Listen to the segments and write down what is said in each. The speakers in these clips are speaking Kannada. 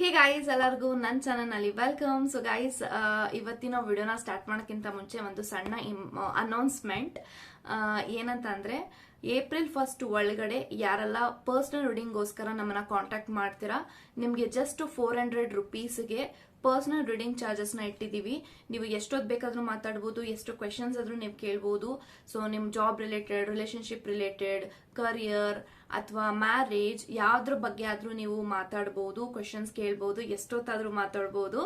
ಹೇ ಗಾಯ್ಸ್ ಎಲ್ಲರಿಗೂ ನನ್ನ ಚಾನಲ್ನಲ್ಲಿ ವೆಲ್ಕಮ್ ಸೊ ಗಾಯ್ಸ್ ಇವತ್ತಿನ ವಿಡಿಯೋನ ಸ್ಟಾರ್ಟ್ ಮಾಡೋಕ್ಕಿಂತ ಮುಂಚೆ ಒಂದು ಸಣ್ಣ ಅನೌನ್ಸ್ಮೆಂಟ್ ಏನಂತ ಅಂದ್ರೆ ಏಪ್ರಿಲ್ ಫಸ್ಟ್ ಒಳಗಡೆ ಯಾರೆಲ್ಲ ಪರ್ಸನಲ್ ರೀಡಿಂಗ್ಗೋಸ್ಕರ ನಮ್ಮನ್ನ ಕಾಂಟ್ಯಾಕ್ಟ್ ಮಾಡ್ತೀರಾ, ನಿಮಗೆ ಜಸ್ಟ್ ಫೋರ್ ಹಂಡ್ರೆಡ್ ರುಪೀಸ್ಗೆ ಪರ್ಸನಲ್ ರೀಡಿಂಗ್ ಚಾರ್ಜಸ್ನ ಇಟ್ಟಿದ್ದೀವಿ. ನೀವು ಎಷ್ಟೊತ್ತು ಬೇಕಾದರೂ ಮಾತಾಡ್ಬೋದು, ಎಷ್ಟು ಕ್ವೆಶನ್ಸ್ ಆದ್ರೂ ನೀವು ಕೇಳ್ಬೋದು. ಸೊ ನಿಮ್ಮ job related relationship related career ಅಥವಾ ಮ್ಯಾರೇಜ್ ಯಾವ್ದ್ರ ಬಗ್ಗೆ ಆದ್ರೂ ನೀವು ಮಾತಾಡ್ಬೋದು ಕ್ವೆಶನ್ಸ್ ಕೇಳ್ಬೋದು, ಎಷ್ಟೊತ್ತಾದ್ರೂ ಮಾತಾಡ್ಬೋದು.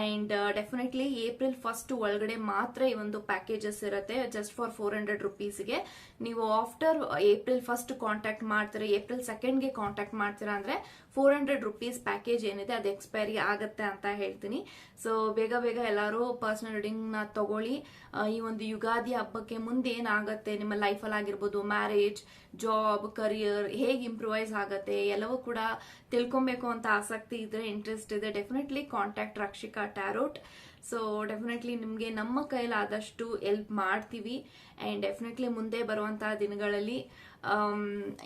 ಅಂಡ್ ಡೆಫಿನೆಟ್ಲಿ ಏಪ್ರಿಲ್ ಫಸ್ಟ್ ಒಳಗಡೆ ಮಾತ್ರ ಈ ಒಂದು ಪ್ಯಾಕೇಜಸ್ ಇರುತ್ತೆ ಜಸ್ಟ್ ಫಾರ್ ಫೋರ್ ಹಂಡ್ರೆಡ್ ರುಪೀಸ್ಗೆ ನೀವು ಆಫ್ಟರ್ ಏಪ್ರಿಲ್ ಫಸ್ಟ್ ಕಾಂಟ್ಯಾಕ್ಟ್ ಮಾಡ್ತೀರಾ ಏಪ್ರಿಲ್ ಸೆಕೆಂಡ್ಗೆ ಕಾಂಟ್ಯಾಕ್ಟ್ ಮಾಡ್ತೀರಾ ಅಂದ್ರೆ ಫೋರ್ ಹಂಡ್ರೆಡ್ ರುಪೀಸ್ ಪ್ಯಾಕೇಜ್ ಏನಿದೆ ಅದು ಎಕ್ಸ್ಪೈರಿ ಆಗುತ್ತೆ ಅಂತ ಹೇಳ್ತೀನಿ. ಸೊ ಬೇಗ ಬೇಗ ಎಲ್ಲರೂ ಪರ್ಸನಲ್ ರೀಡಿಂಗ್ನ ತಗೊಳ್ಳಿ. ಈ ಒಂದು ಯುಗಾದಿ ಹಬ್ಬಕ್ಕೆ ಮುಂದೆ ಏನಾಗುತ್ತೆ ನಿಮ್ಮ ಲೈಫಲ್ಲಿ ಆಗಿರ್ಬೋದು ಮ್ಯಾರೇಜ್ ಜಾಬ್ ಕರಿಯರ್ ಹೇಗೆ ಇಂಪ್ರೂವೈಸ್ ಆಗುತ್ತೆ, ಎಲ್ಲವೂ ಕೂಡ ತಿಳ್ಕೊಬೇಕು ಅಂತ ಆಸಕ್ತಿ ಇದ್ರೆ ಇಂಟ್ರೆಸ್ಟ್ ಇದೆ. Definitely contact Rakshika tarot so definitely ನಿಮಗೆ ನಮ್ಮ ಕೈಲಾದಷ್ಟು ಎಲ್ಪ್ ಮಾಡ್ತೀವಿ. ಆ್ಯಂಡ್ ಡೆಫಿನೆಟ್ಲಿ ಮುಂದೆ ಬರುವಂತಹ ದಿನಗಳಲ್ಲಿ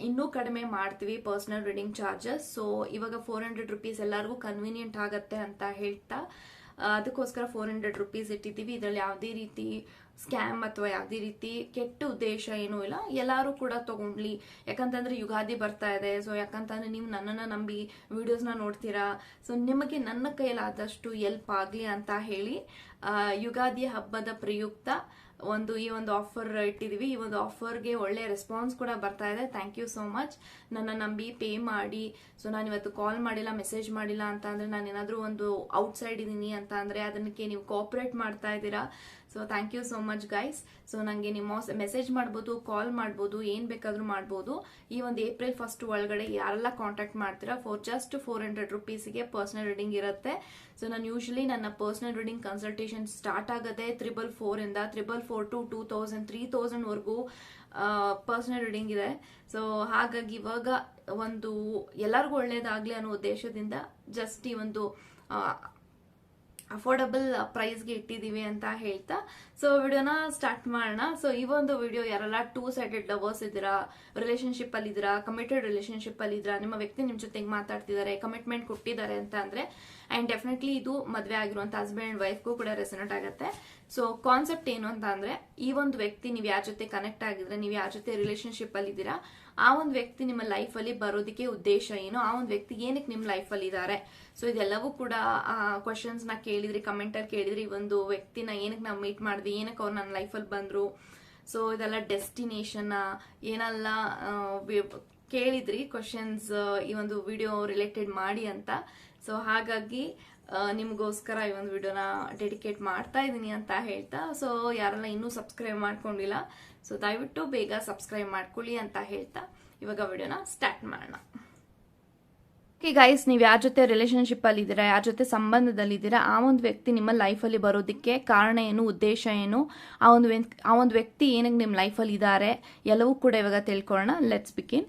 ಇನ್ನೂ ಕಡಿಮೆ ಮಾಡ್ತೀವಿ ಪರ್ಸನಲ್ ರೀಡಿಂಗ್ ಚಾರ್ಜಸ್ ಸೊ ಇವಾಗ ಫೋರ್ ಹಂಡ್ರೆಡ್ ರುಪೀಸ್ ಎಲ್ಲರಿಗೂ ಕನ್ವೀನಿಯಂಟ್ ಆಗತ್ತೆ ಅಂತ ಹೇಳ್ತಾ ಅದಕ್ಕೋಸ್ಕರ ಫೋರ್ ಹಂಡ್ರೆಡ್ ರುಪೀಸ್ ಇಟ್ಟಿದ್ದೀವಿ. ಇದರಲ್ಲಿ ಯಾವುದೇ ರೀತಿ ಸ್ಕ್ಯಾಮ್ ಅಥವಾ ಯಾವುದೇ ರೀತಿ ಕೆಟ್ಟ ಉದ್ದೇಶ ಏನೂ ಇಲ್ಲ. ಎಲ್ಲರೂ ಕೂಡ ತೊಗೊಂಡ್ಲಿ. ಯಾಕಂತಂದ್ರೆ ಯುಗಾದಿ ಬರ್ತಾ ಇದೆ. ಸೊ ಯಾಕಂತಂದ್ರೆ ನೀವು ನನ್ನನ್ನು ನಂಬಿ ವಿಡಿಯೋಸ್ನ ನೋಡ್ತೀರಾ? ಸೊ ನಿಮಗೆ ನನ್ನ ಕೈಲಾದಷ್ಟು ಎಲ್ಪ್ ಆಗಲಿ ಅಂತ ಹೇಳಿ ಯುಗಾದಿ ಹಬ್ಬದ ಪ್ರಯುಕ್ತ ಒಂದು ಈ ಒಂದು ಆಫರ್ ಇಟ್ಟಿದ್ದೀವಿ ಈ ಒಂದು ಆಫರ್ಗೆ ಒಳ್ಳೆ ರೆಸ್ಪಾನ್ಸ್ ಕೂಡ ಬರ್ತಾ ಇದೆ. ಥ್ಯಾಂಕ್ ಯು ಸೋ ಮಚ್ ನನ್ನ ನಂಬಿ ಪೇ ಮಾಡಿ. ಸೊ ನಾನು ಇವತ್ತು ಕಾಲ್ ಮಾಡಿಲ್ಲ ಮೆಸೇಜ್ ಮಾಡಿಲ್ಲ ಅಂತ ಅಂದ್ರೆ ನಾನು ಏನಾದರೂ ಒಂದು ಔಟ್ಸೈಡ್ ಇದ್ದೀನಿ ಅಂತ ಅಂದರೆ ಅದಕ್ಕೆ ನೀವು ಕೋಆಪರೇಟ್ ಮಾಡ್ತಾ ಇದ್ದೀರಾ? So thank you so much guys so ನನಗೆ ನಿಮ್ಮ ಮೆಸೇಜ್ ಮಾಡ್ಬೋದು ಕಾಲ್ ಮಾಡ್ಬೋದು, ಏನು ಬೇಕಾದರೂ ಮಾಡ್ಬೋದು. ಈ ಒಂದು ಏಪ್ರಿಲ್ ಫಸ್ಟ್ ಒಳಗಡೆ ಯಾರೆಲ್ಲ ಕಾಂಟ್ಯಾಕ್ಟ್ ಮಾಡ್ತೀರಾ ಫೋರ್ ಜಸ್ಟ್ ಫೋರ್ ಹಂಡ್ರೆಡ್ ರುಪೀಸ್ಗೆ ಪರ್ಸನಲ್ ರೀಡಿಂಗ್ ಇರುತ್ತೆ. ಸೊ ನಾನು ಯೂಶಲಿ ನನ್ನ ಪರ್ಸನಲ್ ರೀಡಿಂಗ್ ಕನ್ಸಲ್ಟೇಷನ್ ಸ್ಟಾರ್ಟ್ ಆಗೋದೇ ತ್ರಿಬಲ್ ಇಂದ triple four to two thousand three thousand ವರ್ಗೂ personal reading ಇದೆ. ಸೊ ಹಾಗಾಗಿ ಇವಾಗ ಒಂದು ಎಲ್ಲರಿಗೂ ಒಳ್ಳೇದಾಗ್ಲಿ ಅನ್ನೋ ಉದ್ದೇಶದಿಂದ ಜಸ್ಟ್ ಈ ಒಂದು ಅಫೋರ್ಡಬಲ್ ಪ್ರೈಸ್ಗೆ ಇಟ್ಟಿದ್ದೀವಿ ಅಂತ ಹೇಳ್ತಾ. ಸೊ ವಿಡಿಯೋನ ಸ್ಟಾರ್ಟ್ ಮಾಡೋಣ. ಸೊ ಈ ಒಂದು ವಿಡಿಯೋ ಯಾರೆಲ್ಲ ಟೂ ಸೈಡೆಡ್ ಲವರ್ಸ್ ಇದ್ದೀರಾ ರಿಲೇಷನ್ಶಿಪ್ ಅಲ್ಲಿ ಕಮಿಟೆಡ್ ರಿಲೇಶನ್ಶಿಪ್ ಅಲ್ಲಿ ಇದ್ದೀರಾ ನಿಮ್ಮ ವ್ಯಕ್ತಿ ನಿಮ್ಮ ಜೊತೆಗೆ ಮಾತಾಡ್ತಿದ್ದಾರೆ ಕಮಿಟ್ಮೆಂಟ್ ಕೊಟ್ಟಿದ್ದಾರೆ ಅಂತ ಅಂದ್ರೆ ಅಂಡ್ ಡೆಫಿನೆಟ್ಲಿ ಇದು ಮದುವೆ ಆಗಿರುವಂತ ಹಸ್ಬೆಂಡ್ ಅಂಡ್ ವೈಫ್ಗೂ ಕೂಡ ರೆಸನೇಟ್ ಆಗುತ್ತೆ. ಸೊ ಕಾನ್ಸೆಪ್ಟ್ ಏನು ಅಂತ ಅಂದ್ರೆ, ಈ ಒಂದು ವ್ಯಕ್ತಿ ನೀವು ಯಾರ ಜೊತೆ ಕನೆಕ್ಟ್ ಆಗಿದ್ರೆ, ನೀವು ಯಾರ ಜೊತೆ ರಿಲೇಶನ್ಶಿಪ್ ಅಲ್ಲಿ ಇದ್ದೀರಾ, ಆ ಒಂದು ವ್ಯಕ್ತಿ ನಿಮ್ಮ ಲೈಫ್ ಅಲ್ಲಿ ಬರೋದಕ್ಕೆ ಉದ್ದೇಶ ಏನು, ಆ ಒಂದು ವ್ಯಕ್ತಿ ಏನಕ್ಕೆ ನಿಮ್ಮ ಲೈಫ್ ಅಲ್ಲಿ ಇದ್ದಾರೆ ಸೊ ಇದೆಲ್ಲವೂ ಕೂಡ ಕ್ವಶನ್ಸ್ನ ಕೇಳಿದ್ರಿ ಕಮೆಂಟ್ ಅಲ್ಲಿ ಕೇಳಿದ್ರಿ, ಈ ಒಂದು ವ್ಯಕ್ತಿನ ಏನಕ್ಕೆ ನಾವು ಮೀಟ್ ಮಾಡಿದ್ವಿ, ಏನಕ್ಕೆ ಅವ್ರು ನನ್ನ ಲೈಫಲ್ಲಿ ಬಂದ್ರು. ಸೊ ಇದೆಲ್ಲ ಡೆಸ್ಟಿನೇಷನ್ ಏನೆಲ್ಲ ಕೇಳಿದ್ರಿ ಕ್ವಶನ್ಸ್ ಈ ಒಂದು ವಿಡಿಯೋ ರಿಲೇಟೆಡ್ ಮಾಡಿ ಅಂತ. ಸೊ ಹಾಗಾಗಿ ನಿಮಗೋಸ್ಕರ ಈ ಒಂದು ವಿಡಿಯೋನ ಡೆಡಿಕೇಟ್ ಮಾಡ್ತಾ ಇದ್ದೀನಿ ಅಂತ ಹೇಳ್ತಾ ಸೊ ಯಾರೆಲ್ಲ ಇನ್ನೂ ಸಬ್ಸ್ಕ್ರೈಬ್ ಮಾಡ್ಕೊಂಡಿಲ್ಲ ಸೊ ದಯವಿಟ್ಟು ಬೇಗ ಸಬ್ಸ್ಕ್ರೈಬ್ ಮಾಡ್ಕೊಳ್ಳಿ ಅಂತ ಹೇಳ್ತಾ, ಇವಾಗ ವಿಡಿಯೋನ ಸ್ಟಾರ್ಟ್ ಮಾಡೋಣ. ಓಕೆ ಗೈಸ್ ನೀವು ಯಾರ ಜೊತೆ ರಿಲೇಶನ್ಶಿಪ್ ಅಲ್ಲಿ ಇದ್ದೀರಾ ಯಾರ ಜೊತೆ ಸಂಬಂಧದಲ್ಲಿ ಇದ್ದೀರಾ ಆ ಒಂದು ವ್ಯಕ್ತಿ ನಿಮ್ಮ ಲೈಫಲ್ಲಿ ಬರೋದಕ್ಕೆ ಕಾರಣ ಏನು, ಉದ್ದೇಶ ಏನು, ಆ ಒಂದು ಆ ಒಂದು ವ್ಯಕ್ತಿ ಏನಕ್ಕೆ ನಿಮ್ಮ ಲೈಫಲ್ಲಿ ಇದ್ದಾರೆ ಎಲ್ಲವೂ ಕೂಡ ಇವಾಗ ತಿಳ್ಕೊಳ್ಳೋಣ. Let's begin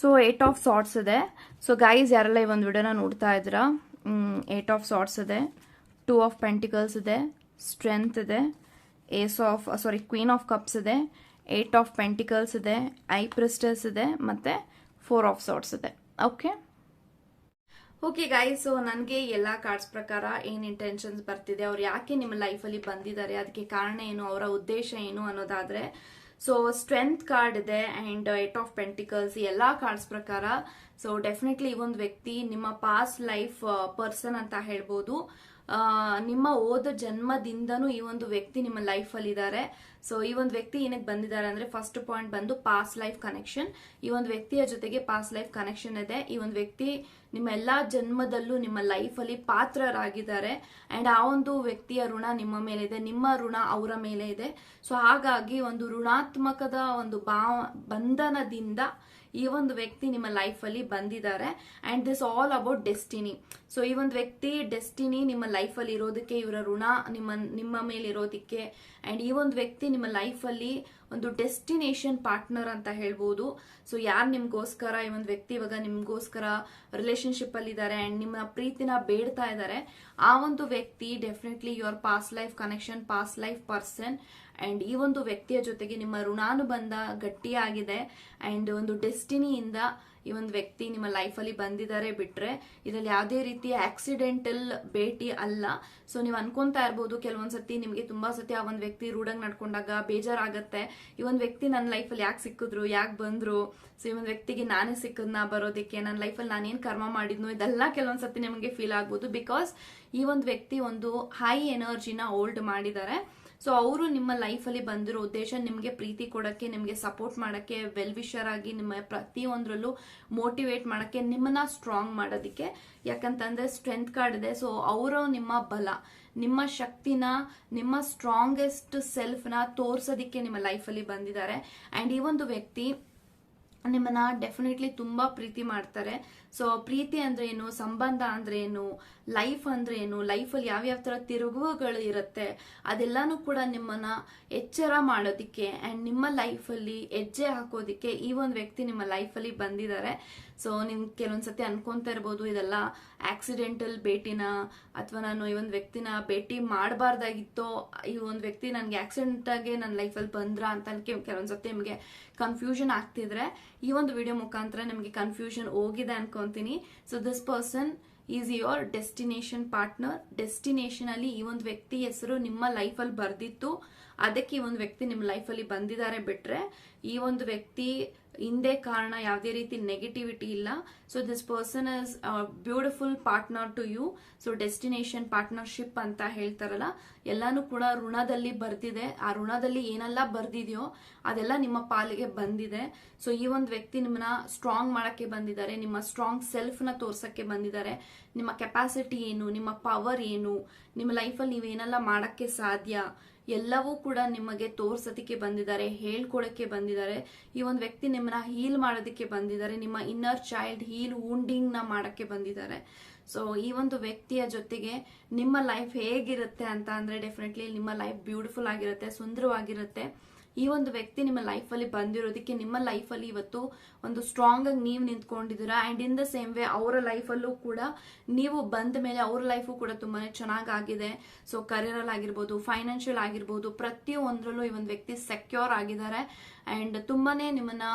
so eight of swords ಇದೆ. ಸೊ ಗೈಸ್ ಯಾರೆಲ್ಲ ಈ ಒಂದು ವಿಡಿಯೋನ ನೋಡ್ತಾ ಇದ್ದೀರಾ? ಏಟ್ ಆಫ್ ಸಾಟ್ಸ್ ಇದೆ. ಟೂ ಆಫ್ ಪೆಂಟಿಕಲ್ಸ್ ಇದೆ. ಸ್ಟ್ರೆಂತ್ ಇದೆ. Ace of sorry queen of cups ಇದೆ. ಏಟ್ ಆಫ್ ಪೆಂಟಿಕಲ್ಸ್ ಇದೆ. ಐ ಪ್ರಿಸ್ಟಸ್ ಇದೆ. ಮತ್ತೆ ಫೋರ್ ಆಫ್ ಸಾಟ್ಸ್ ಇದೆ. ಓಕೆ ಓಕೆ ಗಾಯ್ಸ್ ಸೊ ನನಗೆ ಎಲ್ಲ ಕಾರ್ಡ್ಸ್ ಪ್ರಕಾರ ಏನು ಇಂಟೆನ್ಷನ್ಸ್ ಬರ್ತಿದೆ, ಅವ್ರು ಯಾಕೆ ನಿಮ್ಮ ಲೈಫಲ್ಲಿ ಬಂದಿದ್ದಾರೆ, ಅದಕ್ಕೆ ಕಾರಣ ಏನು, ಅವರ ಉದ್ದೇಶ ಏನು ಅನ್ನೋದಾದ್ರೆ ಸೊ ಸ್ಟ್ರೆಂತ್ ಕಾರ್ಡ್ ಇದೆ ಅಂಡ್ ಏಟ್ ಆಫ್ ಪೆಂಟಿಕಲ್ಸ್ ಎಲ್ಲ ಕಾರ್ಡ್ಸ್ ಪ್ರಕಾರ. ಸೊ ಡೆಫಿನೆಟ್ಲಿ ಈ ಒಂದು ವ್ಯಕ್ತಿ ನಿಮ್ಮ ಪಾಸ್ಟ್ ಲೈಫ್ ಪರ್ಸನ್ ಅಂತ ಹೇಳ್ಬೋದು. ನಿಮ್ಮ ಓದ ಜನ್ಮದಿಂದನೂ ಈ ಒಂದು ವ್ಯಕ್ತಿ ನಿಮ್ಮ ಲೈಫ್ ಅಲ್ಲಿ ಇದ್ದಾರೆ ಸೊ ಈ ಒಂದು ವ್ಯಕ್ತಿ ಏನಕ್ಕೆ ಬಂದಿದ್ದಾರೆ ಅಂದ್ರೆ ಫಸ್ಟ್ ಪಾಯಿಂಟ್ ಬಂದು ಪಾಸ್ ಲೈಫ್ ಕನೆಕ್ಷನ್ ಈ ಒಂದು ವ್ಯಕ್ತಿಯ ಜೊತೆಗೆ ಪಾಸ್ ಲೈಫ್ ಕನೆಕ್ಷನ್ ಇದೆ. ಈ ಒಂದು ವ್ಯಕ್ತಿ ನಿಮ್ಮ ಎಲ್ಲಾ ಜನ್ಮದಲ್ಲೂ ನಿಮ್ಮ ಲೈಫ್ ಅಲ್ಲಿ ಪಾತ್ರರಾಗಿದ್ದಾರೆ. ಅಂಡ್ ಆ ಒಂದು ವ್ಯಕ್ತಿಯ ಋಣ ನಿಮ್ಮ ಮೇಲೆ ಇದೆ. ನಿಮ್ಮ ಋಣ ಅವರ ಮೇಲೆ ಇದೆ. ಸೊ ಹಾಗಾಗಿ ಒಂದು ಋಣಾತ್ಮಕದ ಒಂದು ಭಾವ ಬಂಧನದಿಂದ ಈ ಒಂದು ವ್ಯಕ್ತಿ ನಿಮ್ಮ ಲೈಫ್ ಅಲ್ಲಿ ಬಂದಿದ್ದಾರೆ and this all about destiny so ಈ ಒಂದು ವ್ಯಕ್ತಿ ಡೆಸ್ಟಿನಿ ನಿಮ್ಮ ಲೈಫ್ ಅಲ್ಲಿ ಇರೋದಕ್ಕೆ, ಇವರ ಋಣ ನಿಮ್ಮ ನಿಮ್ಮ ಮೇಲೆ ಇರೋದಕ್ಕೆ ಅಂಡ್ ಈ ಒಂದು ವ್ಯಕ್ತಿ ನಿಮ್ಮ ಲೈಫ್ ಅಲ್ಲಿ ಒಂದು ಡೆಸ್ಟಿನೇಷನ್ ಪಾರ್ಟ್ನರ್ ಅಂತ ಹೇಳ್ಬೋದು. ಸೊ ಯಾರು ನಿಮ್ಗೋಸ್ಕರ ಈ ಒಂದು ವ್ಯಕ್ತಿ ಇವಾಗ ನಿಮ್ಗೋಸ್ಕರ ರಿಲೇಶನ್ಶಿಪ್ ಅಲ್ಲಿ ಇದ್ದಾರೆ ಅಂಡ್ ನಿಮ್ಮ ಪ್ರೀತಿನ ಬೇಡ್ತಾ ಇದ್ದಾರೆ, ಆ ಒಂದು ವ್ಯಕ್ತಿ definitely your past life connection past life person and ಈ ಒಂದು ವ್ಯಕ್ತಿಯ ಜೊತೆಗೆ ನಿಮ್ಮ ಋಣಾನುಬಂಧ ಗಟ್ಟಿಯಾಗಿದೆ. ಆ್ಯಂಡ್ ಒಂದು ಡೆಸ್ಟಿನಿಯಿಂದ ಈ ಒಂದು ವ್ಯಕ್ತಿ ನಿಮ್ಮ ಲೈಫಲ್ಲಿ ಬಂದಿದ್ದಾರೆ ಬಿಟ್ಟರೆ ಇದರಲ್ಲಿ ಯಾವುದೇ ರೀತಿಯ ಆಕ್ಸಿಡೆಂಟಲ್ ಭೇಟಿ ಅಲ್ಲ. ಸೊ ನೀವು ಅನ್ಕೊಂತಾ ಇರ್ಬೋದು ಕೆಲವೊಂದ್ಸತಿ ನಿಮಗೆ ತುಂಬ ಸತಿ ಆ ಒಂದು ವ್ಯಕ್ತಿ ರೂಢಂಗ್ ನಡ್ಕೊಂಡಾಗ ಬೇಜಾರಾಗತ್ತೆ. ಈ ಒಂದು ವ್ಯಕ್ತಿ ನನ್ನ ಲೈಫಲ್ಲಿ ಯಾಕೆ ಸಿಕ್ಕಿದ್ರು, ಯಾಕೆ ಬಂದರು? ಸೊ ಈ ಒಂದು ವ್ಯಕ್ತಿಗೆ ನಾನೇ ಸಿಕ್ಕದ್ನ ಬರೋದಕ್ಕೆ, ನನ್ನ ಲೈಫಲ್ಲಿ ನಾನೇನು ಕರ್ಮ ಮಾಡಿದ್ನು, ಇದೆಲ್ಲ ಕೆಲವೊಂದ್ಸತಿ ನಿಮಗೆ ಫೀಲ್ ಆಗ್ಬೋದು. ಬಿಕಾಸ್ ಈ ಒಂದು ವ್ಯಕ್ತಿ ಒಂದು ಹೈ ಎನರ್ಜಿನ ಹೋಲ್ಡ್ ಮಾಡಿದ್ದಾರೆ. ಸೊ ಅವರು ನಿಮ್ಮ ಲೈಫಲ್ಲಿ ಬಂದಿರೋ ಉದ್ದೇಶ ನಿಮಗೆ ಪ್ರೀತಿ ಕೊಡಕ್ಕೆ, ನಿಮಗೆ ಸಪೋರ್ಟ್ ಮಾಡಕ್ಕೆ ವೆಲ್ ವಿಶರ್ ಆಗಿ ನಿಮ್ಮ ಪ್ರತಿಯೊಂದರಲ್ಲೂ ಮೋಟಿವೇಟ್ ಮಾಡಕ್ಕೆ, ನಿಮ್ಮನ್ನ ಸ್ಟ್ರಾಂಗ್ ಮಾಡೋದಕ್ಕೆ. ಯಾಕಂತಂದ್ರೆ ಸ್ಟ್ರೆಂತ್ ಕಾರ್ಡ್ ಇದೆ. ಸೊ ಅವರು ನಿಮ್ಮ ಬಲ, ನಿಮ್ಮ ಶಕ್ತಿನ, ನಿಮ್ಮ ಸ್ಟ್ರಾಂಗೆಸ್ಟ್ ಸೆಲ್ಫ್ನ ತೋರ್ಸೋದಿಕ್ಕೆ ನಿಮ್ಮ ಲೈಫಲ್ಲಿ ಬಂದಿದ್ದಾರೆ. ಅಂಡ್ ಈ ಒಂದು ವ್ಯಕ್ತಿ ನಿಮ್ಮನ್ನ ಡೆಫಿನೆಟ್ಲಿ ತುಂಬಾ ಪ್ರೀತಿ ಮಾಡ್ತಾರೆ. ಸೊ ಪ್ರೀತಿ ಅಂದ್ರೆ ಏನು? ಸಂಬಂಧ ಅಂದ್ರೆ ಏನು? ಲೈಫ್ ಅಂದ್ರೆ ಏನು? ಯಾವ ಯಾವ್ಯಾವ ತರ ತಿರುಗುಗಳು ಇರುತ್ತೆ? ಅದೆಲ್ಲಾನು ಕೂಡ ನಿಮ್ಮನ್ನ ಎಚ್ಚರ ಮಾಡೋದಿಕ್ಕೆ ಅಂಡ್ ನಿಮ್ಮ ಲೈಫಲ್ಲಿ ಹೆಜ್ಜೆ ಹಾಕೋದಿಕ್ಕೆ ಈ ಒಂದು ವ್ಯಕ್ತಿ ನಿಮ್ಮ ಲೈಫಲ್ಲಿ ಬಂದಿದ್ದಾರೆ. ಸೊ ನಿಮ್ ಕೆಲವೊಂದ್ಸತಿ ಅನ್ಕೊಂತ ಇರ್ಬೋದು, ಇದೆಲ್ಲ ಆಕ್ಸಿಡೆಂಟಲ್ ಭೇಟಿನ ಅಥವಾ ನಾನು ಈ ಒಂದು ವ್ಯಕ್ತಿನ ಭೇಟಿ ಮಾಡಬಾರ್ದಾಗಿತ್ತೋ, ಈ ಒಂದು ವ್ಯಕ್ತಿ ನನಗೆ ಆಗಿ ನನ್ನ ಲೈಫಲ್ಲಿ ಬಂದ್ರ ಅಂತ ಕೆಲವೊಂದ್ಸತಿ ನಿಮಗೆ ಕನ್ಫ್ಯೂಷನ್ ಆಗ್ತಿದ್ರೆ ಈ ಒಂದು ವಿಡಿಯೋ ಮುಖಾಂತರ ನಿಮಗೆ ಕನ್ಫ್ಯೂಷನ್ ಹೋಗಿದೆ ಅನ್ಕೊಂತೀನಿ. So this person is your destination partner destination ಅಲ್ಲಿ ಈ ಒಂದು ವ್ಯಕ್ತಿ ಹೆಸರು ನಿಮ್ಮ ಲೈಫಲ್ಲಿ ಬರ್ದಿತ್ತು. ಅದಕ್ಕೆ ಈ ಒಂದು ವ್ಯಕ್ತಿ ನಿಮ್ಮ ಲೈಫಲ್ಲಿ ಬಂದಿದ್ದಾರೆ ಬಿಟ್ರೆ ಈ ಒಂದು ವ್ಯಕ್ತಿ ಹಿಂದೆ ಕಾರಣ ಯಾವುದೇ ರೀತಿ ನೆಗೆಟಿವಿಟಿ ಇಲ್ಲ. So this person is beautiful partner to you so destination partnership ಅಂತ ಹೇಳ್ತಾರಲ್ಲ, ಎಲ್ಲಾನು ಕೂಡ ಋಣದಲ್ಲಿ ಬರ್ದಿದೆ. ಆ ಋಣದಲ್ಲಿ ಏನೆಲ್ಲ ಬರ್ದಿದೆಯೋ ಅದೆಲ್ಲ ನಿಮ್ಮ ಪಾಲಿಗೆ ಬಂದಿದೆ. ಸೊ ಈ ಒಂದು ವ್ಯಕ್ತಿ ನಿಮ್ಮನ್ನ ಸ್ಟ್ರಾಂಗ್ ಮಾಡಕ್ಕೆ ಬಂದಿದ್ದಾರೆ. ನಿಮ್ಮ ಸ್ಟ್ರಾಂಗ್ ಸೆಲ್ಫ್ನ ತೋರ್ಸಕ್ಕೆ ಬಂದಿದ್ದಾರೆ. ನಿಮ್ಮ ಕೆಪಾಸಿಟಿ ಏನು, ನಿಮ್ಮ ಪವರ್ ಏನು, ನಿಮ್ಮ ಲೈಫಲ್ಲಿ ನೀವೇನೆಲ್ಲ ಮಾಡಕ್ಕೆ ಸಾಧ್ಯ, ಎಲ್ಲವೂ ಕೂಡ ನಿಮಗೆ ತೋರ್ಸೋದಕ್ಕೆ ಬಂದಿದ್ದಾರೆ, ಹೇಳ್ಕೊಡಕ್ಕೆ ಬಂದಿದ್ದಾರೆ. ಈ ಒಂದು ವ್ಯಕ್ತಿ ನಿಮ್ಮನ್ನ ಹೀಲ್ ಮಾಡೋದಕ್ಕೆ ಬಂದಿದ್ದಾರೆ, ನಿಮ್ಮ ಇನ್ನರ್ ಚೈಲ್ಡ್ ಹೀಲ್ ವೂಂಡಿಂಗ್ನ ಮಾಡಕ್ಕೆ ಬಂದಿದ್ದಾರೆ. ಸೊ ಈ ಒಂದು ವ್ಯಕ್ತಿಯ ಜೊತೆಗೆ ನಿಮ್ಮ ಲೈಫ್ ಹೇಗಿರುತ್ತೆ ಅಂತ ಅಂದ್ರೆ ಡೆಫಿನೆಟ್ಲಿ ನಿಮ್ಮ ಲೈಫ್ ಬ್ಯೂಟಿಫುಲ್ ಆಗಿರುತ್ತೆ, ಸುಂದರವಾಗಿರುತ್ತೆ. ಈ ಒಂದು ವ್ಯಕ್ತಿ ನಿಮ್ಮ ಲೈಫಲ್ಲಿ ಬಂದಿರೋದಕ್ಕೆ, ನಿಮ್ಮ ಲೈಫಲ್ಲಿ ಇವತ್ತು ಒಂದು ಸ್ಟ್ರಾಂಗ್ ಆಗಿ ನೀವು ನಿಂತ್ಕೊಂಡಿದ್ದೀರಾ? And in the same way ಅವರ ಲೈಫಲ್ಲೂ ಕೂಡ ನೀವು ಬಂದ ಮೇಲೆ ಅವ್ರ ಲೈಫು ಕೂಡ ತುಂಬಾನೇ ಚೆನ್ನಾಗಾಗಿದೆ ಸೊ ಕರಿಯರ್ ಅಲ್ಲಿ ಆಗಿರ್ಬೋದು ಫೈನಾನ್ಷಿಯಲ್ ಆಗಿರ್ಬೋದು ಪ್ರತಿಯೊಂದರಲ್ಲೂ ಈ ಒಂದು ವ್ಯಕ್ತಿ ಸೆಕ್ಯೂರ್ ಆಗಿದ್ದಾರೆ. ಅಂಡ್ ತುಂಬಾನೇ ನಿಮ್ಮನ್ನ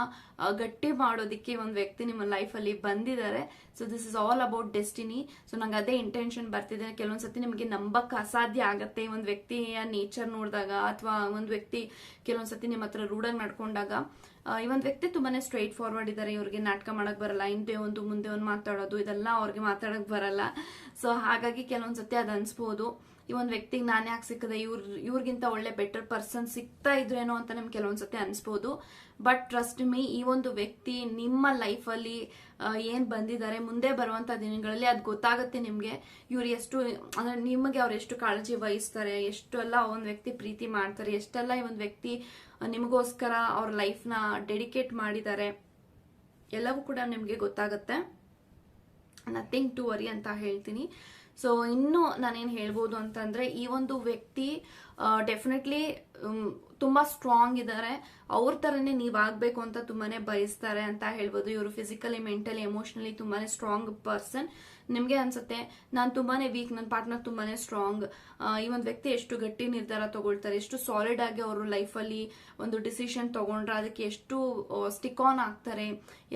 ಗಟ್ಟಿ ಮಾಡೋದಕ್ಕೆ ಒಂದು ವ್ಯಕ್ತಿ ನಿಮ್ಮ ಲೈಫಲ್ಲಿ ಬಂದಿದ್ದಾರೆ. So this is all about destiny so ನಂಗೆ ಅದೇ ಇಂಟೆನ್ಷನ್ ಬರ್ತಿದೆ. ಕೆಲವೊಂದ್ಸತಿ ನಿಮಗೆ ನಂಬಕ್ ಅಸಾಧ್ಯ ಆಗತ್ತೆ ಒಂದು ವ್ಯಕ್ತಿಯ ನೇಚರ್ ನೋಡಿದಾಗ, ಅಥವಾ ಒಂದು ವ್ಯಕ್ತಿ ಕೆಲವೊಂದ್ಸತಿ ನಿಮ್ಮ ಹತ್ರ ರೂಢಾಗಿ ನಡ್ಕೊಂಡಾಗ. ಈ ಒಂದು ವ್ಯಕ್ತಿ ತುಂಬಾನೇ ಸ್ಟ್ರೈಟ್ ಫಾರ್ವರ್ಡ್ ಇದ್ದಾರೆ ಇವ್ರಿಗೆ ನಾಟಕ ಮಾಡಕ್ ಬರಲ್ಲ, ಹಿಂದೆ ಒಂದು ಮುಂದೆ ಒಂದು ಮಾತಾಡೋದು, ಇದೆಲ್ಲ ಅವ್ರಿಗೆ ಮಾತಾಡಕ್ ಬರಲ್ಲ. ಸೊ ಹಾಗಾಗಿ ಕೆಲವೊಂದ್ಸತಿ ಅದ್ ಅನ್ಸ್ಬೋದು. ಈ ಒಂದು ವ್ಯಕ್ತಿಗೆ ನಾನು ಯಾಕೆ ಸಿಕ್ಕದೆ, ಇವ್ರ, ಇವ್ರಿಗಿಂತ ಒಳ್ಳೆ ಬೆಟರ್ ಪರ್ಸನ್ ಸಿಗ್ತಾ ಇದ್ರೇನೋ ಅಂತ ನಿಮ್ಗೆ ಕೆಲವೊಂದ್ಸತಿ ಅನ್ಸ್ಬೋದು. ಬಟ್ ಟ್ರಸ್ಟ್ ಮೀ ಈ ಒಂದು ವ್ಯಕ್ತಿ ನಿಮ್ಮ ಲೈಫಲ್ಲಿ ಏನ್ ಬಂದಿದ್ದಾರೆ, ಮುಂದೆ ಬರುವಂತ ದಿನಗಳಲ್ಲಿ ಅದು ಗೊತ್ತಾಗುತ್ತೆ ನಿಮ್ಗೆ. ಇವ್ರು ಎಷ್ಟು, ಅಂದ್ರೆ ನಿಮಗೆ ಅವ್ರು ಎಷ್ಟು ಕಾಳಜಿ ವಹಿಸ್ತಾರೆ, ಎಷ್ಟೆಲ್ಲ ಒಂದು ವ್ಯಕ್ತಿ ಪ್ರೀತಿ ಮಾಡ್ತಾರೆ, ಎಷ್ಟೆಲ್ಲ ಈ ಒಂದು ವ್ಯಕ್ತಿ ನಿಮಗೋಸ್ಕರ ಅವ್ರ ಲೈಫ್ನ ಡೆಡಿಕೇಟ್ ಮಾಡಿದ್ದಾರೆ. ಎಲ್ಲವೂ ಕೂಡ ನಿಮಗೆ ಗೊತ್ತಾಗುತ್ತೆ. ನಥಿಂಗ್ ಟು ವರಿ ಅಂತ ಹೇಳ್ತೀನಿ. ಸೊ ಇನ್ನು ನಾನೇನು ಹೇಳ್ಬೋದು ಅಂತಂದ್ರೆ, ಈ ಒಂದು ವ್ಯಕ್ತಿ ಡೆಫಿನೆಟ್ಲಿ ತುಂಬಾ ಸ್ಟ್ರಾಂಗ್ ಇದ್ದಾರೆ ಅವ್ರ ತರನೇ ನೀವಾಗಬೇಕು ಅಂತ ತುಂಬಾನೇ ಬಯಸ್ತಾರೆ ಅಂತ ಹೇಳ್ಬೋದು. ಇವರು ಫಿಸಿಕಲಿ ಮೆಂಟಲಿ ಎಮೋಷನಲಿ ತುಂಬಾನೇ ಸ್ಟ್ರಾಂಗ್ ಪರ್ಸನ್ ನಿಮ್ಗೆ ಅನ್ಸುತ್ತೆ, ನಾನು ತುಂಬಾನೇ ವೀಕ್ ನನ್ನ ಪಾರ್ಟ್ನರ್ ತುಂಬಾನೇ ಸ್ಟ್ರಾಂಗ್ ಈ ಒಂದು ವ್ಯಕ್ತಿ ಎಷ್ಟು ಗಟ್ಟಿ ನಿರ್ಧಾರ ತಗೊಳ್ತಾರೆ, ಎಷ್ಟು ಸಾಲಿಡ್ ಆಗಿ ಅವರು ಲೈಫಲ್ಲಿ ಒಂದು ಡಿಸಿಷನ್ ತಗೊಂಡ್ರೆ ಅದಕ್ಕೆ ಎಷ್ಟು ಸ್ಟಿಕ್ ಆನ್ ಆಗ್ತಾರೆ,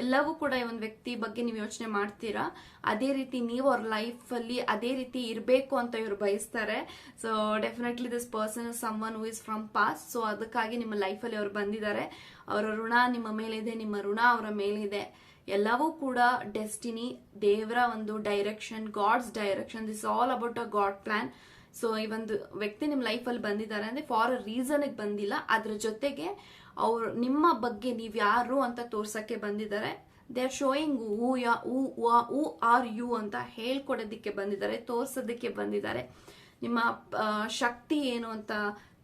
ಎಲ್ಲವೂ ಕೂಡ ಈ ಒಂದು ವ್ಯಕ್ತಿ ಬಗ್ಗೆ ನೀವು ಯೋಚನೆ ಮಾಡ್ತೀರಾ? ಅದೇ ರೀತಿ ನೀವು ಅವ್ರ ಲೈಫಲ್ಲಿ ಅದೇ ರೀತಿ ಇರಬೇಕು ಅಂತ ಇವರು ಬಯಸ್ತಾರೆ. So definitely this person someone who is from past so ಅದಕ್ಕಾಗಿ ನಿಮ್ಮ ಲೈಫಲ್ಲಿ ಅವರು ಬಂದಿದ್ದಾರೆ. ಅವರ ಋಣ ನಿಮ್ಮ ಮೇಲಿದೆ, ನಿಮ್ಮ ಋಣ ಅವರ ಮೇಲಿದೆ. ಎಲ್ಲವೂ ಕೂಡ ಡೆಸ್ಟಿನಿ, ದೇವರ ಒಂದು direction God's direction this all about a God plan so ಈ ಒಂದು ವ್ಯಕ್ತಿ ನಿಮ್ಮ ಲೈಫಲ್ಲಿ ಬಂದಿದ್ದಾರೆ ಅಂದ್ರೆ ಫಾರ್ ಅ ರೀಸನ್ ಬಂದಿಲ್ಲ. ಅದ್ರ ಜೊತೆಗೆ ಅವ್ರು, ನಿಮ್ಮ ಬಗ್ಗೆ ನೀವು ಯಾರು ಅಂತ ತೋರ್ಸಕ್ಕೆ ಬಂದಿದ್ದಾರೆ. They are showing who ya who are you ಅಂತ ಹೇಳ್ಕೊಡೋದಕ್ಕೆ ಬಂದಿದ್ದಾರೆ, ತೋರ್ಸೋದಕ್ಕೆ ಬಂದಿದ್ದಾರೆ. ನಿಮ್ಮ ಶಕ್ತಿ ಏನು ಅಂತ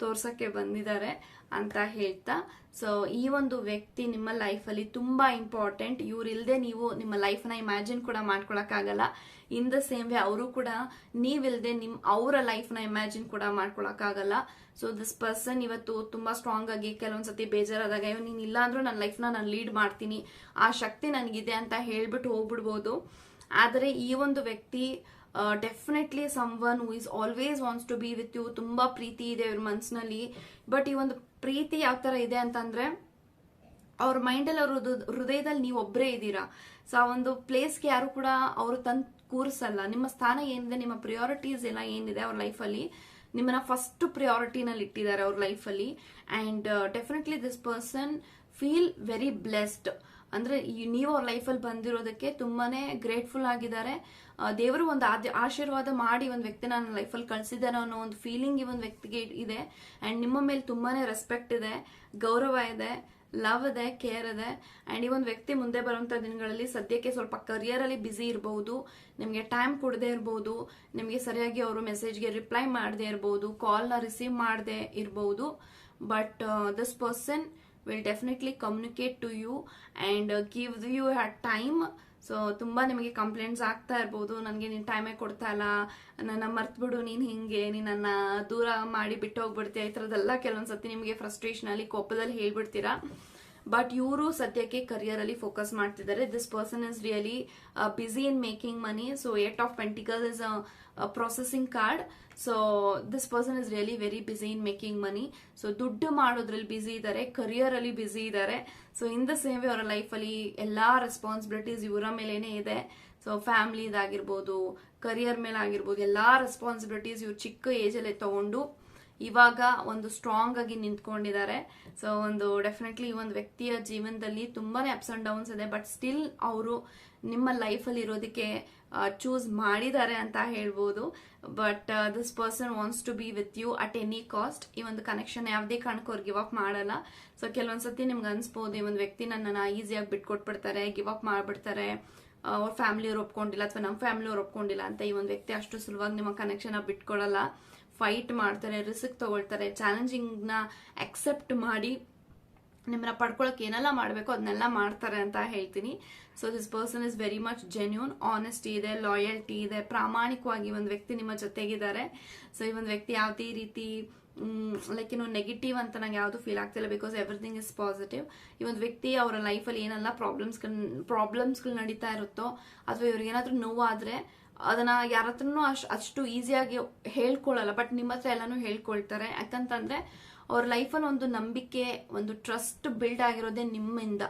ತೋರ್ಸಕ್ಕೆ ಬಂದಿದ್ದಾರೆ. ಅಂತ ಹೇಳ್ತಾ ಸೊ ಈ ಒಂದು ವ್ಯಕ್ತಿ ನಿಮ್ಮ ಲೈಫಲ್ಲಿ ತುಂಬಾ ಇಂಪಾರ್ಟೆಂಟ್ ಇವ್ರಿಲ್ದೆ ನೀವು ನಿಮ್ಮ ಲೈಫ್ನ ಇಮ್ಯಾಜಿನ್ ಕೂಡ ಮಾಡ್ಕೊಳಕ್ಕಾಗಲ್ಲ. ಇನ್ ದ ಸೇಮ್ ವೇ ಅವರು ಕೂಡ ನೀವಿಲ್ದೆ ನಿಮ್ಮ ಅವರ ಲೈಫ್ನ ಇಮ್ಯಾಜಿನ್ ಕೂಡ ಮಾಡ್ಕೊಳಕ್ಕಾಗಲ್ಲ. ಸೊ ದಿಸ್ ಪರ್ಸನ್ ಇವತ್ತು ತುಂಬಾ ಸ್ಟ್ರಾಂಗ್ ಆಗಿ, ಕೆಲವೊಂದ್ಸತಿ ಬೇಜಾರಾದಾಗ ನೀನು ಇಲ್ಲ ಅಂದ್ರೂ ನನ್ನ ಲೈಫ್ನ ನಾನು ಲೀಡ್ ಮಾಡ್ತೀನಿ. ಆ ಶಕ್ತಿ ನನಗಿದೆ ಅಂತ ಹೇಳ್ಬಿಟ್ಟು ಹೋಗ್ಬಿಡ್ಬೋದು. ಆದರೆ ಈ ಒಂದು ವ್ಯಕ್ತಿ definitely someone who is always wants to be with you ತುಂಬಾ ಪ್ರೀತಿ ಇದೆ ಇವ್ರ ಮನ್ಸಿನಲ್ಲಿ. ಬಟ್ ಈ ಒಂದು ಪ್ರೀತಿ ಯಾವ ತರ ಇದೆ ಅಂತಂದ್ರೆ, ಅವ್ರ ಮೈಂಡಲ್ಲಿ ಅವ್ರ ಹೃದ- ಹೃದಯದಲ್ಲಿ ನೀವು ಒಬ್ಬರೇ ಇದ್ದೀರಾ. ಸೊ ಆ ಒಂದು ಪ್ಲೇಸ್ಗೆ ಯಾರು ಕೂಡ ಅವರು ತಂದು ಕೂರಿಸಲ್ಲ. ನಿಮ್ಮ ಸ್ಥಾನ ಏನಿದೆ, ನಿಮ್ಮ ಪ್ರಿಯಾರಿಟೀಸ್ ಎಲ್ಲ ಏನಿದೆ ಅವ್ರ ಲೈಫಲ್ಲಿ ನಿಮ್ಮನ್ನ ಫಸ್ಟ್ ಪ್ರಿಯಾರಿಟಿನಲ್ಲಿ ಇಟ್ಟಿದ್ದಾರೆ ಅವ್ರ ಲೈಫಲ್ಲಿ and definitely this person feel very blessed ಅಂದ್ರೆ ಈ- ನೀವು ಅವ್ರ ಲೈಫಲ್ಲಿ ಬಂದಿರೋದಕ್ಕೆ ತುಂಬಾನೇ ಗ್ರೇಟ್ಫುಲ್ ಆಗಿದ್ದಾರೆ. ದೇವರು ಒಂದು ಆಶೀರ್ವಾದ ಮಾಡಿ ಒಂದು ವ್ಯಕ್ತಿ ನನ್ನ ಲೈಫಲ್ಲಿ ಕಳಿಸಿದ್ದಾರೆ ಅನ್ನೋ ಒಂದು ಫೀಲಿಂಗ್ ಈ ಒಂದು ವ್ಯಕ್ತಿಗೆ ಇದೆ. ಆ್ಯಂಡ್ ನಿಮ್ಮ ಮೇಲೆ ತುಂಬಾನೇ ರೆಸ್ಪೆಕ್ಟ್ ಇದೆ, ಗೌರವ ಇದೆ ಲವ್ ಇದೆ ಕೇರ್ ಇದೆ. ಆ್ಯಂಡ್ ಈ ಒಂದು ವ್ಯಕ್ತಿ ಮುಂದೆ ಬರುವಂಥ ದಿನಗಳಲ್ಲಿ ಸದ್ಯಕ್ಕೆ ಸ್ವಲ್ಪ ಕರಿಯರಲ್ಲಿ ಬ್ಯುಸಿ ಇರಬಹುದು ನಿಮಗೆ ಟೈಮ್ ಕೊಡದೇ ಇರಬಹುದು ನಿಮಗೆ ಸರಿಯಾಗಿ ಅವರು ಮೆಸೇಜ್ಗೆ ರಿಪ್ಲೈ ಮಾಡದೆ ಇರಬಹುದು ಕಾಲ್ನ ರಿಸೀವ್ ಮಾಡದೇ ಇರಬಹುದು but this person will definitely communicate to you and give you that time so ತುಂಬ ನಿಮಗೆ ಕಂಪ್ಲೇಂಟ್ಸ್ ಆಗ್ತಾ ಇರ್ಬೋದು. ನನಗೆ ನೀನು ಟೈಮೇ ಕೊಡ್ತಾ ಇಲ್ಲ. ನನ್ನ ಮರ್ತ್ಬಿಡು. ನೀನು ಹಿಂಗೆ ನೀನು ನನ್ನ ದೂರ ಮಾಡಿ ಬಿಟ್ಟು ಹೋಗ್ಬಿಡ್ತೀಯ. ಈ ಥರದ್ದೆಲ್ಲ ಕೆಲವೊಂದ್ಸತಿ ನಿಮಗೆ ಫ್ರಸ್ಟ್ರೇಷನ್ ಅಲ್ಲಿ, ಕೋಪದಲ್ಲಿ ಹೇಳ್ಬಿಡ್ತೀರಾ. ಬಟ್ ಇವರು ಸದ್ಯಕ್ಕೆ ಕರಿಯರಲ್ಲಿ ಫೋಕಸ್ ಮಾಡ್ತಿದ್ದಾರೆ. This person is really busy in making money so eight of pentacle is processing card so this person is really very busy in making money so ದುಡ್ಡು ಮಾಡೋದ್ರಲ್ಲಿ ಬಿಸಿ ಇದ್ದಾರೆ ಕರಿಯರ್ ಅಲ್ಲಿ ಬಿಸಿ ಇದ್ದಾರೆ so in the same way ಅವರ ಲೈಫಲ್ಲಿ ಎಲ್ಲಾ ರೆಸ್ಪಾನ್ಸಿಬಿಲಿಟೀಸ್ ಇವರ ಮೇಲೇನೆ ಇದೆ. ಸೊ ಫ್ಯಾಮಿಲಿ ಇದಾಗಿರ್ಬೋದು ಕರಿಯರ್ ಮೇಲೆ ಆಗಿರ್ಬೋದು, ಎಲ್ಲಾ ರೆಸ್ಪಾನ್ಸಿಬಿಲಿಟೀಸ್ ಇವ್ರು ಚಿಕ್ಕ ಏಜ್ ಅಲ್ಲಿ ತಗೊಂಡು ಇವಾಗ ಒಂದು ಸ್ಟ್ರಾಂಗ್ ಆಗಿ ನಿಂತ್ಕೊಂಡಿದ್ದಾರೆ. ಸೊ ಒಂದು ಡೆಫಿನೆಟ್ಲಿ ಈ ಒಂದು ವ್ಯಕ್ತಿಯ ಜೀವನದಲ್ಲಿ ತುಂಬಾನೇ ಅಪ್ಸ್ ಅಂಡ್ ಡೌನ್ಸ್ ಇದೆ. ಬಟ್ ಸ್ಟಿಲ್ ಅವರು ನಿಮ್ಮ ಲೈಫಲ್ಲಿ ಇರೋದಕ್ಕೆ ಚೂಸ್ ಮಾಡಿದ್ದಾರೆ ಅಂತ ಹೇಳ್ಬೋದು. But this person wants to be with you at any cost ಈ ಒಂದು ಕನೆಕ್ಷನ್ ಯಾವುದೇ ಕಾರಣಕ್ಕೂ ಅವ್ರು ಗಿವ್ ಅಪ್ ಮಾಡಲ್ಲ. ಸೊ ಕೆಲವೊಂದ್ಸತಿ ನಿಮ್ಗೆ ಅನ್ಸ್ಬೋದು, ಈ ಒಂದು ವ್ಯಕ್ತಿ ನನ್ನ ಈಸಿಯಾಗಿ ಬಿಟ್ಕೊಟ್ಬಿಡ್ತಾರೆ ಗಿವ್ ಅಪ್ ಮಾಡಿಬಿಡ್ತಾರೆ. ಅವ್ರ ಫ್ಯಾಮಿಲಿಯವ್ರು ಒಪ್ಕೊಂಡಿಲ್ಲ ಅಥವಾ ನಮ್ಮ ಫ್ಯಾಮಿಲಿಯವ್ರು ಒಪ್ಕೊಂಡಿಲ್ಲ ಅಂತ ಈ ಒಂದು ವ್ಯಕ್ತಿ ಅಷ್ಟು ಸುಲಭವಾಗಿ ನಿಮ್ಮ ಕನೆಕ್ಷನ್ ಬಿಟ್ಕೊಡಲ್ಲ. ಫೈಟ್ ಮಾಡ್ತಾರೆ ರಿಸ್ಕ್ ತಗೊಳ್ತಾರೆ ಚಾಲೆಂಜಿಂಗ್ನ ಅಕ್ಸೆಪ್ಟ್ ಮಾಡಿ ನಿಮ್ಮನ್ನ ಪಡ್ಕೊಳಕ್ ಏನೆಲ್ಲ ಮಾಡಬೇಕು ಅದನ್ನೆಲ್ಲ ಮಾಡ್ತಾರೆ ಅಂತ ಹೇಳ್ತೀನಿ. So this person is very much genuine honesty ಇದೆ ಲಾಯಲ್ಟಿ ಇದೆ, ಪ್ರಾಮಾಣಿಕವಾಗಿ ಒಂದು ವ್ಯಕ್ತಿ ನಿಮ್ಮ ಜೊತೆಗಿದ್ದಾರೆ. ಸೊ ಈ ಒಂದು ವ್ಯಕ್ತಿ ಯಾವುದೇ ರೀತಿ ಲೈಕ್ ಏನೋ ನೆಗೆಟಿವ್ ಅಂತ ನಂಗೆ ಯಾವುದು ಫೀಲ್ ಆಗ್ತಿಲ್ಲ ಬಿಕಾಸ್ ಎವ್ರಿಥಿಂಗ್ ಇಸ್ ಪಾಸಿಟಿವ್ ಈ ಒಂದು ವ್ಯಕ್ತಿ ಅವರ ಲೈಫಲ್ಲಿ ಏನೆಲ್ಲ ಪ್ರಾಬ್ಲಮ್ಸ್ಗಳು ಪ್ರಾಬ್ಲಮ್ಸ್ಗಳು ನಡೀತಾ ಇರುತ್ತೋ ಅಥವಾ ಇವ್ರಿಗೆ ಏನಾದರೂ ನೋವಾದ್ರೆ ಅದನ್ನ ಯಾರ ಹತ್ರನೂ ಅಷ್ಟು ಅಷ್ಟು ಈಸಿಯಾಗಿ ಹೇಳ್ಕೊಳ್ಳಲ್ಲ ಬಟ್ ನಿಮ್ಮ ಹತ್ರ ಎಲ್ಲಾನು ಹೇಳ್ಕೊಳ್ತಾರೆ. ಯಾಕಂತಂದ್ರೆ ಅವ್ರ ಲೈಫಲ್ಲಿ ಒಂದು ನಂಬಿಕೆ, ಒಂದು ಟ್ರಸ್ಟ್ ಬಿಲ್ಡ್ ಆಗಿರೋದೇ ನಿಮ್ಮಿಂದ.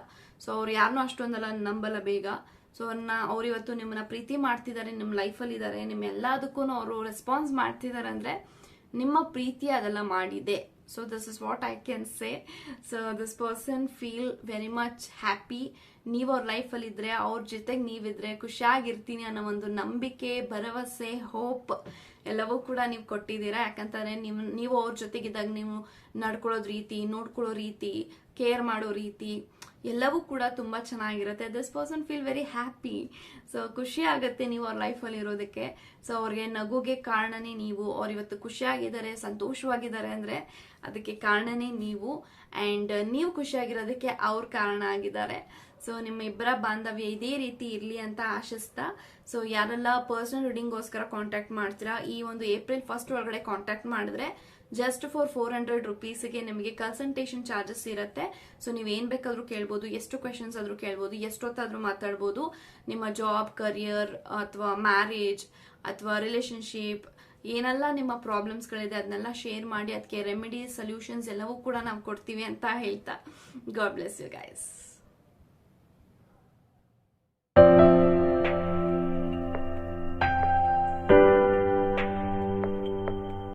ಸೊ ಅವ್ರು ಯಾರನ್ನೂ ಅಷ್ಟೊಂದಲ್ಲ, ನಂಬಲ್ಲ ಬೇಗ. ಸೊ ಅವ್ರನ್ನ, ಅವ್ರು ಇವತ್ತು ನಿಮ್ಮನ್ನ ಪ್ರೀತಿ ಮಾಡ್ತಿದ್ದಾರೆ ನಿಮ್ಮ ಲೈಫಲ್ಲಿ ಇದ್ದಾರೆ ನಿಮ್ಮ ಎಲ್ಲದಕ್ಕೂ ಅವರು ರೆಸ್ಪಾನ್ಸ್ ಮಾಡ್ತಿದ್ದಾರೆ ಅಂದರೆ ನಿಮ್ಮ ಪ್ರೀತಿ ಅದೆಲ್ಲ ಮಾಡಿದೆ. So this is what I can say so this person feel very much happy ನೀವು ಅವ್ರ ಲೈಫಲ್ಲಿ ಇದ್ರೆ, ಅವ್ರ ಜೊತೆಗೆ ನೀವಿದ್ರೆ ಖುಷಿಯಾಗಿರ್ತೀನಿ ಅನ್ನೋ ಒಂದು ನಂಬಿಕೆ, ಭರವಸೆ ಹೋಪ್ ಎಲ್ಲವೂ ಕೂಡ ನೀವು ಕೊಟ್ಟಿದ್ದೀರಾ? ಯಾಕಂತಂದ್ರೆ ನೀವು ನೀವು ಅವ್ರ ಜೊತೆಗಿದ್ದಾಗ ನೀವು ನಡ್ಕೊಳ್ಳೋದ್ ರೀತಿ, ನೋಡ್ಕೊಳ್ಳೋ ರೀತಿ ಕೇರ್ ಮಾಡೋ ರೀತಿ, ಎಲ್ಲವೂ ಕೂಡ ತುಂಬಾ ಚೆನ್ನಾಗಿರುತ್ತೆ. This person feel very happy so ಖುಷಿ ಆಗುತ್ತೆ ನೀವು ಅವ್ರ ಅಲ್ಲಿ ಇರೋದಕ್ಕೆ. ಸೊ ಅವ್ರಿಗೆ ನಗುಗೆ ಕಾರಣನೇ ನೀವು, ಅವ್ರು ಇವತ್ತು ಖುಷಿಯಾಗಿದ್ದಾರೆ, ಸಂತೋಷವಾಗಿದ್ದಾರೆ ಅಂದ್ರೆ ಅದಕ್ಕೆ ಕಾರಣನೇ ನೀವು. ಅಂಡ್ ನೀವು ಖುಷಿಯಾಗಿರೋದಕ್ಕೆ ಅವ್ರ ಕಾರಣ ಆಗಿದ್ದಾರೆ. ಸೊ ನಿಮ್ಮ ಇಬ್ಬರ ಬಾಂಧವ್ಯ ಇದೇ ರೀತಿ ಇರಲಿ ಅಂತ ಆಶಿಸ್ತಾ. ಸೊ ಯಾರೆಲ್ಲ ಪರ್ಸನಲ್ ರೀಡಿಂಗ್ಗೋಸ್ಕರ ಕಾಂಟ್ಯಾಕ್ಟ್ ಮಾಡ್ತೀರಾ, ಈ ಒಂದು ಏಪ್ರಿಲ್ ಫಸ್ಟ್ ಒಳಗಡೆ ಕಾಂಟ್ಯಾಕ್ಟ್ ಮಾಡಿದ್ರೆ ಜಸ್ಟ್ ಫಾರ್ ಫೋರ್ ಹಂಡ್ರೆಡ್ ರುಪೀಸ್ಗೆ ನಿಮಗೆ ಕನ್ಸಲ್ಟೇಷನ್ ಚಾರ್ಜಸ್ ಇರುತ್ತೆ. ಸೊ ನೀವು ಏನು ಬೇಕಾದರೂ ಕೇಳ್ಬೋದು, ಎಷ್ಟು ಕ್ವೆಶನ್ಸ್ ಆದರೂ ಕೇಳ್ಬೋದು, ಎಷ್ಟೊತ್ತಾದರೂ ಮಾತಾಡ್ಬೋದು. ನಿಮ್ಮ ಜಾಬ್ ಕರಿಯರ್ ಅಥವಾ ಮ್ಯಾರೇಜ್ ಅಥವಾ ರಿಲೇಶನ್ಶಿಪ್ ಏನೆಲ್ಲ ನಿಮ್ಮ ಪ್ರಾಬ್ಲಮ್ಸ್ಗಳಿದೆ ಅದನ್ನೆಲ್ಲ ಶೇರ್ ಮಾಡಿ ಅದಕ್ಕೆ ರೆಮಿಡಿ ಸೊಲ್ಯೂಷನ್ಸ್ ಎಲ್ಲವೂ ಕೂಡ ನಾವು ಕೊಡ್ತೀವಿ ಅಂತ ಹೇಳ್ತಾ. God bless you guys